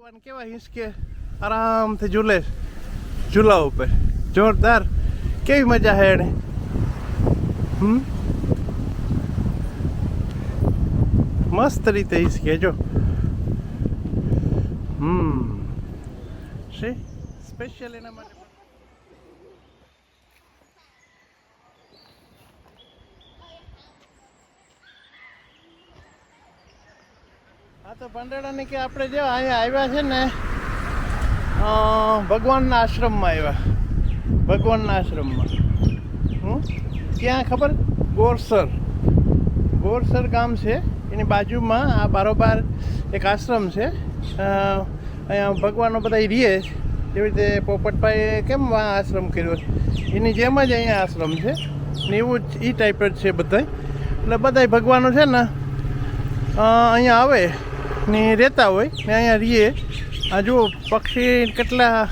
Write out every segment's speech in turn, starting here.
ભગવાન કેવા હિંચકે આરામથી ઝૂલે છે. ઝૂલા ઉપર. જોરદાર. કેવી મજા હે એને હમ? મસ્ત રીતે હિંચકે જો. હમ. શી? સ્પેશિયલ એના માટે હા તો ભંડેરાની કે આપણે જે અહીંયા આવ્યા છે ને ભગવાનના આશ્રમમાં આવ્યા. ભગવાનના આશ્રમમાં. હું ક્યાં ખબર? ગોરસર. ગોરસર ગામ છે. એની બાજુમાં આ બારોબાર એક આશ્રમ છે. અહીંયા ભગવાનો બધા રીએ જેવી રીતે પોપટભાઈએ કેમ આ આશ્રમ કર્યો? છે એની જેમ જ અહીંયા આશ્રમ છે. ને એવું જ એ ટાઈપ જ છે બધા એટલે બધા ભગવાનો છે ને અહીંયા આવે. ને રહેતા હોય, ને અહીંયા રહીએ. આ જુઓ, પક્ષી કેટલા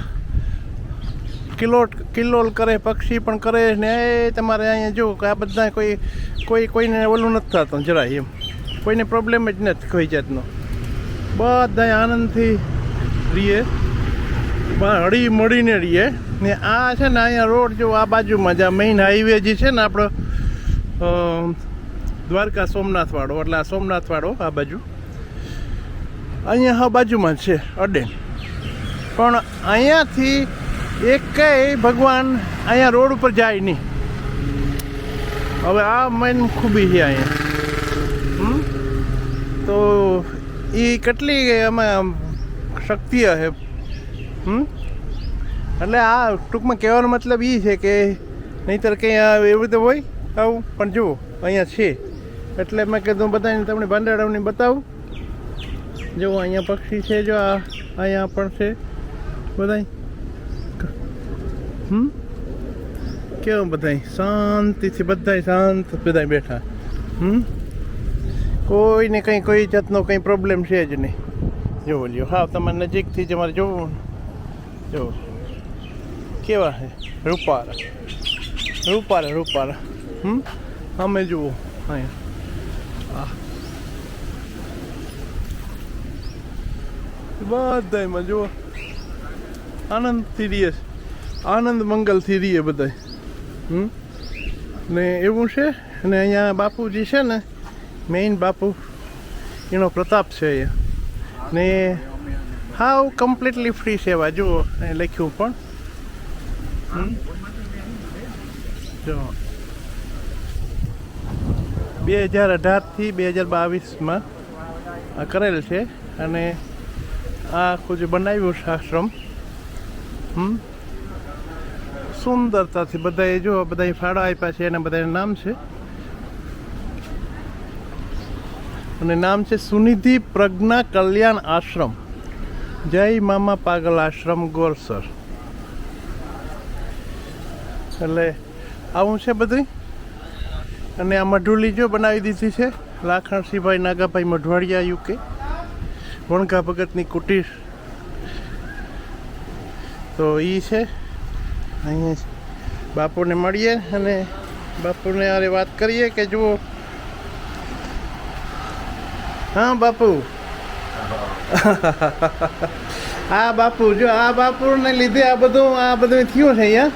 કિલોટ કિલોલ કરે, પક્ષી પણ કરે ને એ તમારે અહીંયા જુઓ કે આ બધા કોઈ કોઈ, કોઈને ઓલું નથી થતું, જરાય એમ. કોઈને પ્રોબ્લેમ જ નથી કોઈ જાતનો. બધા આનંદથી રહીએ. હળી મળીને રહીએ. ને આ છે ને અહીંયા રોડ, જો આ બાજુમાં જ આ મેઇન હાઈવે જે છે ને આપણો દ્વારકા સોમનાથવાળો એટલે આ સોમનાથવાળો આ બાજુ. અહીંયા હા બાજુમાં છે, અડેન. પણ અહીંયાથી એકેય ભગવાન અહીંયા રોડ ઉપર જાય નહીં. હવે આ મેન ખૂબી છે અહીંયા? તો એ કેટલી એમાં શક્તિ હે? હમ? એટલે આ ટૂંકમાં કહેવાનો મતલબ એ છે કે નહીંતર કંઈ એવું રીતે હોય? આવું? પણ જુઓ, અહીંયા છે. એટલે મેં કીધું બધાને તમને ભાંડાડાની બતાવું. જો અહીંયા પક્ષી છે, જો આ અહીંયા પણ છે. બધાય. હમ? કેવું બધાય? શાંતિથી બધાય શાંત બધાય બેઠા. હમ? કોઈને કંઈ કોઈ જાતનો કંઈ પ્રોબ્લેમ છે જ નહીં. જોવો લ્યો. હા, તમારે નજીકથી જ અમારે જોવું. જો. કેવા છે? રૂપારા. રૂપારા રૂપારા. હમ? અમે જુઓ. અહીંયા. આ બધાયમાં જુઓ. આનંદથી રહીએ આનંદ મંગલથી રહીએ હમ? ને એવું છે? અને અહીંયા બાપુજી છે ને મેઇન બાપુ. એનો પ્રતાપ છે અહીંયા. ને હાવ કમ્પ્લીટલી ફ્રી સેવા જુઓ અહીં લખ્યું પણ. જો. બે હજાર અઢારથી બે હજાર બાવીસમાં કરેલ છે. અને આખું જે બનાવ્યું છે આશ્રમ, હમ? સુંદરતાથી બધાએ જો બધા ફાળો આપ્યા છે, એના બધા નામ છે. અને નામ છે સુનિધિ પ્રજ્ઞા કલ્યાણ આશ્રમ. જય મામા પાગલ આશ્રમ ગોરસર એટલે આવું છે બધું? અને આ મઢુલી જો બનાવી દીધી છે લાખણ સિંહભાઈ નાગાભાઈ મઢવાડિયા યુકે. વણગા ભગતની કુટીર. તો એ છે. અહીંયા બાપુને મળીએ અને બાપુને અરે વાત કરીએ કે જુઓ. હા, બાપુ. આ બાપુ, જો આ બાપુને લીધે આ બધું આ બધું થયું છે અહીંયા.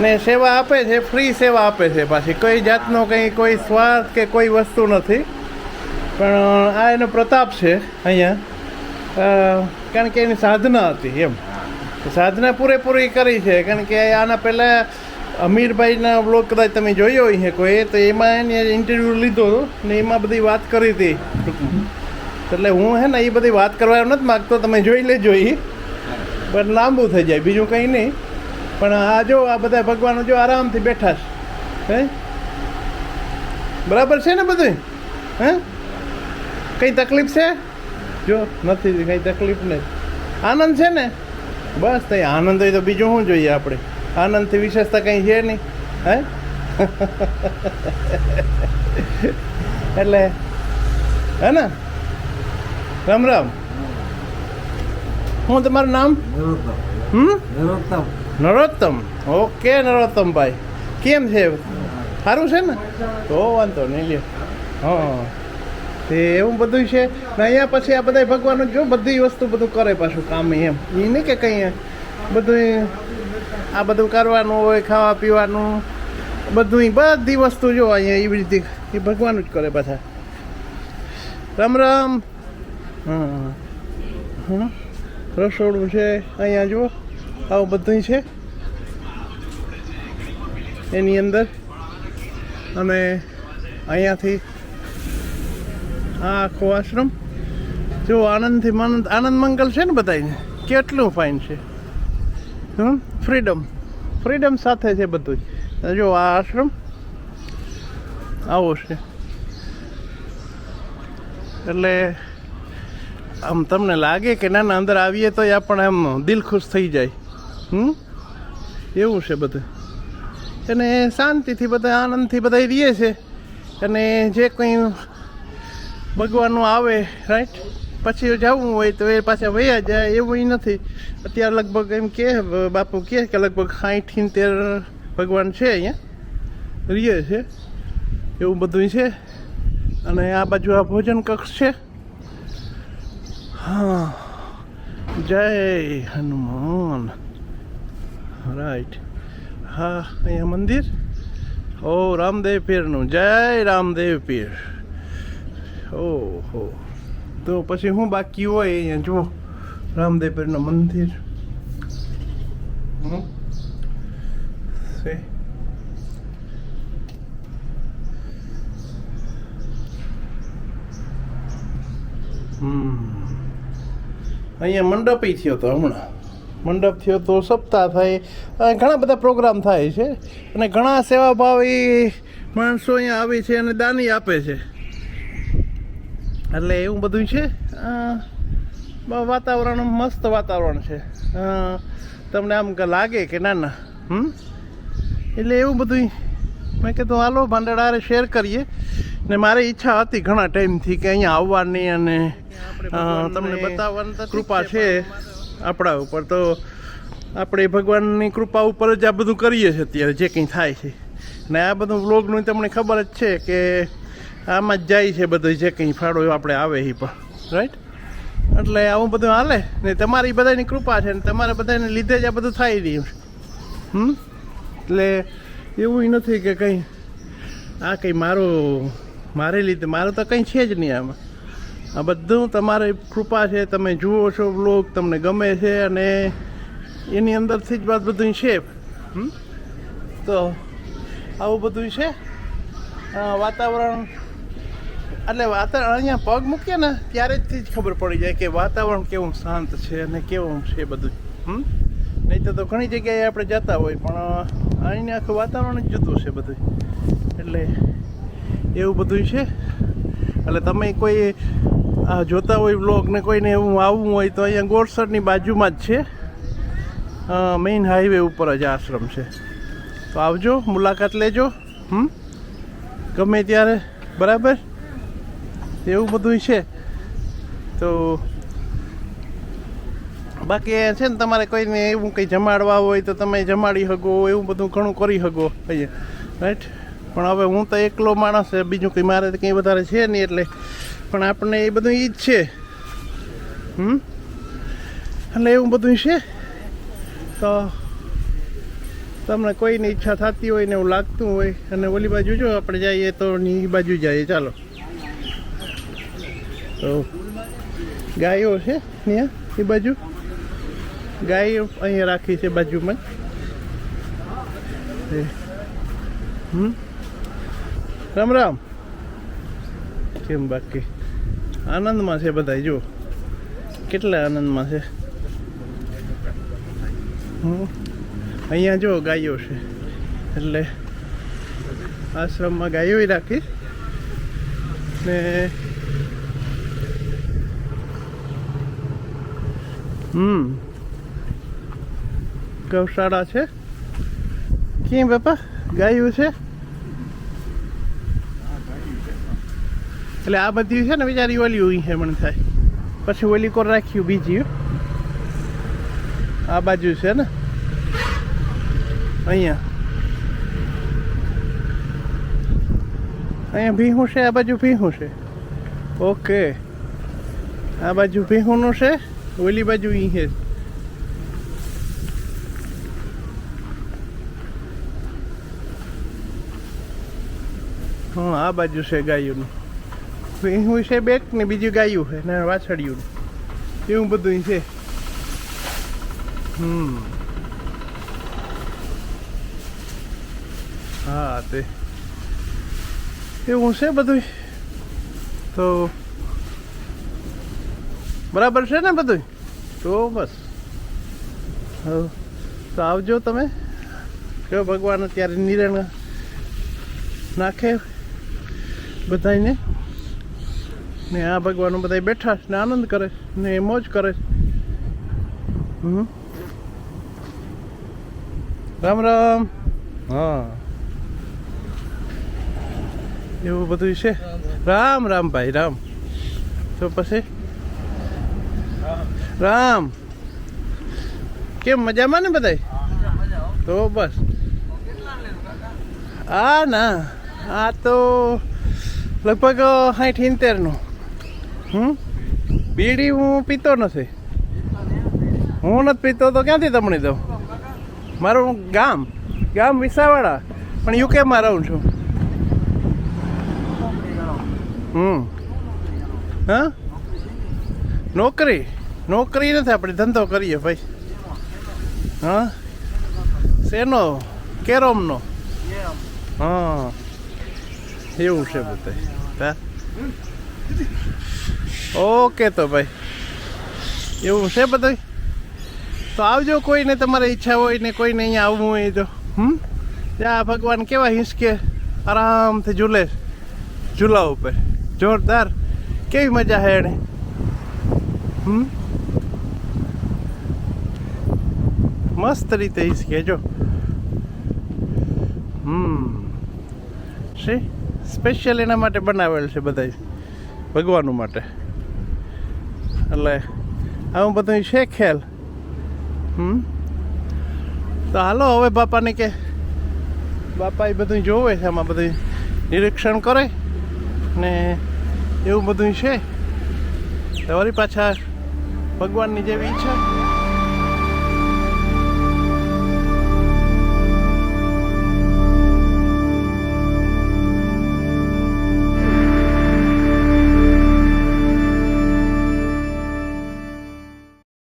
ને સેવા આપે છે, ફ્રી સેવા આપે છે પાછી. કોઈ જાતનો કંઈ કોઈ સ્વાર્થ કે કોઈ વસ્તુ નથી. પણ આ એનો પ્રતાપ છે અહીંયા. કારણ કે એની સાધના હતી એમ. સાધના પૂરેપૂરી કરી છે. કારણ કે આના પહેલાં અમીરભાઈના બ્લોગ કદાચ તમે જોયો હોય છે કોઈ તો એમાં એને ઇન્ટરવ્યૂ લીધો હતો ને એમાં બધી વાત કરી હતી. એટલે હું હે ને એ બધી વાત કરવા નથી માગતો તમે જોઈ લેજો એ પણ લાંબુ થઈ જાય બીજું કંઈ નહીં. પણ આ જો આ બધા ભગવાનો જો આરામથી બેઠા છે હે? બરાબર છે ને બધું હે? કંઈ તકલીફ છે? જો નથી કંઈ તકલીફ નહીં. આનંદ છે ને? બસ તઈ આનંદ હોય તો બીજું શું જોઈએ આપણે? આનંદથી વિશેષતા કંઈ છે નહીં હે? એટલે હે ને? રામ રામ. હું તમારું નામ? હમ? નરોત્તમ. નરોત્તમ. ઓકે નરોત્તમભાઈ કેમ છે? સારું છે ને? તો વાંધો નહીં લ્યો. હા. તે એવું બધું છે. ને અહીંયા પછી આ બધા ભગવાન જો બધી વસ્તુ બધું કરે પાછું કામ એમ. એ નહીં કે કંઈ બધું આ બધું કરવાનું હોય, ખાવા પીવાનું બધું બધી વસ્તુ જો અહીંયા એવી રીતે એ ભગવાન જ કરે પાછા. રામ રામ. હા હા રસોડું છે અહીંયા જુઓ. આવું બધું છે. એની અંદર. અને અહીંયાથી આ આખો આશ્રમ જો આનંદથી આનંદ આનંદ મંગલ છે ને બધાને કેટલું ફાઇન છે. ફ્રીડમ ફ્રીડમ સાથે છે બધું જો. આ આશ્રમ, આવો છે. એટલે આમ તમને લાગે કે ના ના અંદર આવીએ તો પણ આમ દિલ ખુશ થઈ જાય. હમ? એવું છે બધું. અને શાંતિથી બધા આનંદથી બધા રહીએ છે. અને જે કંઈ ભગવાનનું આવે રાઈટ પછી જવું હોય તો એ પાછા વયા જાય, એવું નથી. અત્યારે લગભગ એમ કે, બાપુ કહે કે લગભગ સાઠ તેર ભગવાન છે અહીંયા. રીએ છે. એવું બધું છે. અને આ બાજુ આ ભોજન કક્ષ છે. હા. જય હનુમાન. રાઈટ હા, અહીંયા મંદિર. ઓ, રામદેવ પીરનું. જય રામદેવ પીર. ઓહો. તો પછી હું બાકી હોય અહીંયા? જુઓ. રામદેવ પીરનું મંદિર અહીંયા મંડપી થયો તો હમણાં. મંડપ થયો તો સપ્તાહ થાય. અને ઘણા બધા પ્રોગ્રામ થાય છે. અને ઘણા સેવાભાવી માણસો અહીંયા આવે છે અને દાની આપે છે. એટલે એવું બધું છે. વાતાવરણ મસ્ત વાતાવરણ છે. તમને આમ લાગે કે ના ના હમ? એટલે એવું બધું મેં કીધું હાલો ભાંડડારે શેર કરીએ. ને મારી ઈચ્છા હતી ઘણા ટાઈમથી કે અહીંયા આવવાની અને તમને બતાવવાની કૃપા છે આપણા ઉપર. તો આપણે ભગવાનની કૃપા ઉપર જ આ બધું કરીએ છીએ અત્યારે જે કંઈ થાય છે. ને આ બધું વ્લોગનું તમને ખબર જ છે કે આમાં જ જાય છે બધું, જે કંઈ ફાળો આપણે આવે એ પણ રાઈટ એટલે આવું બધું હાલે ને તમારી બધાની કૃપા છે ને તમારે બધાને લીધે જ આ બધું થાય રહ્યું છે હમ? એટલે એવું નથી કે કંઈ, આ કંઈ મારું, મારે લીધે, મારું તો કંઈ છે જ નહીં આમાં. આ બધું તમારી કૃપા છે, તમે જુઓ છો બ્લોગ તમને ગમે છે અને એની અંદરથી જ વાત બધું છે. તો આવું બધું છે. વાતાવરણ એટલે વાતાવરણ અહીંયા પગ મૂકીએ ને, ત્યારે જ ખબર પડી જાય કે વાતાવરણ કેવું શાંત છે અને કેવું છે બધું. હમ? નહીં તો ઘણી જગ્યાએ આપણે જતા હોય, પણ અહીંને આખું વાતાવરણ જ જુદું છે બધું. એટલે એવું બધું છે. એટલે તમે કોઈ, આ જોતા હોય બ્લોગ ને કોઈને એવું આવવું હોય તો અહીંયા ગોરસરની બાજુમાં જ છે. મેઇન હાઈવે ઉપર જ આશ્રમ છે. તો આવજો, મુલાકાત લેજો. હમ? ગમે ત્યારે. બરાબર? એવું બધું છે. તો બાકી એ છે ને તમારે કોઈને એવું કંઈ જમાડવા હોય તો તમે જમાડી શકો એવું બધું ઘણું કરી શકો અહીંયા રાઈટ પણ હવે હું તો એકલો માણસ છે, બીજું કંઈ મારે તો કંઈ વધારે છે નહીં એટલે. પણ આપણને એ બધું ઈ જ છે. હમ? એટલે એવું બધું છે. તો તમને કોઈની ઈચ્છા થતી હોય ને એવું લાગતું હોય, અને ઓલી બાજુ જો આપણે જઈએ તો ની બાજુ જઈએ, ચાલો. તો ગાયો છે ત્યાં, એ બાજુ. ગાયો અહીંયા રાખી છે બાજુમાં. હમ? રામ રામ. કેમ બાકી? આનંદમાં છે બધા જો કેટલા આનંદમાં છે. અહીંયા જો ગાયો છે. એટલે આશ્રમમાં ગાયો રાખી. ને હમ. ગૌશાળા છે? કેમ બાપા? ગાયું છે? એટલે આ બધી છે ને બિચારી ઓલી હોય છે મને થાય. પછી ઓલી કોર રાખ્યું બીજી. આ બાજુ છે ને? અહીંયા. અહીંયા ભીહું છે, આ બાજુ ભીહું છે. ઓકે. આ બાજુ ભીહુંનું છે. ઓલી બાજુ ઈ છે. હા, આ બાજુ છે ગાયુંનું. હું છે બેક ને બીજું ગાયું છે, ને વાછડિયું. એવું બધું છે. હમ. હા, તે. એવું છે બધું તો બરાબર છે ને બધું તો બસ હા તો આવજો તમે. જો ભગવાન અત્યારે નિરણ નાખે બધાને ને આ ભગવાન બધા બેઠા ને આનંદ કરે ને ને મોજ કરે. રામ રામ. હા. એવું બધું છે. રામ રામ ભાઈ રામ. તો પછી? રામ. કેમ મજામાં ને બધાય? તો બસ. આ ના, આ તો લગભગ સાઠ ઇંતેરનું હમ? બીડી હું પીતો નથી. હું નથી પીતો તો ક્યાંથી તમણી દઉં? મારું ગામ ગામ વિસાવાડા. પણ યુકેમાં રહું છું. હમ. હા? નોકરી? નોકરી નથી, આપણે ધંધો કરીએ ભાઈ. હા? શેનો? કેરોમનો? હા. એવું છે બધા. ઓકે તો ભાઈ. એવું છે બધું? તો આવજો કોઈને તમારે ઈચ્છા હોય ને કોઈને અહીંયા આવવું હોય તો. હમ? ત્યાં ભગવાન કેવા હિંચકે આરામથી ઝૂલે. ઝૂલા ઉપર. જોરદાર. કેવી મજા હે એને હમ? મસ્ત રીતે હિંચકે જો હમ શી સ્પેશિયલ એના માટે બનાવેલ છે બધા ભગવાનું માટે. એટલે આવું બધું છે ખ્યાલ. હમ. તો હાલો, હવે બાપાને કે બાપા એ બધું જોવે છે, આમાં બધું નિરીક્ષણ કરે ને એવું બધું છે. તો વળી પાછા ભગવાનની જેવી ઈચ્છા.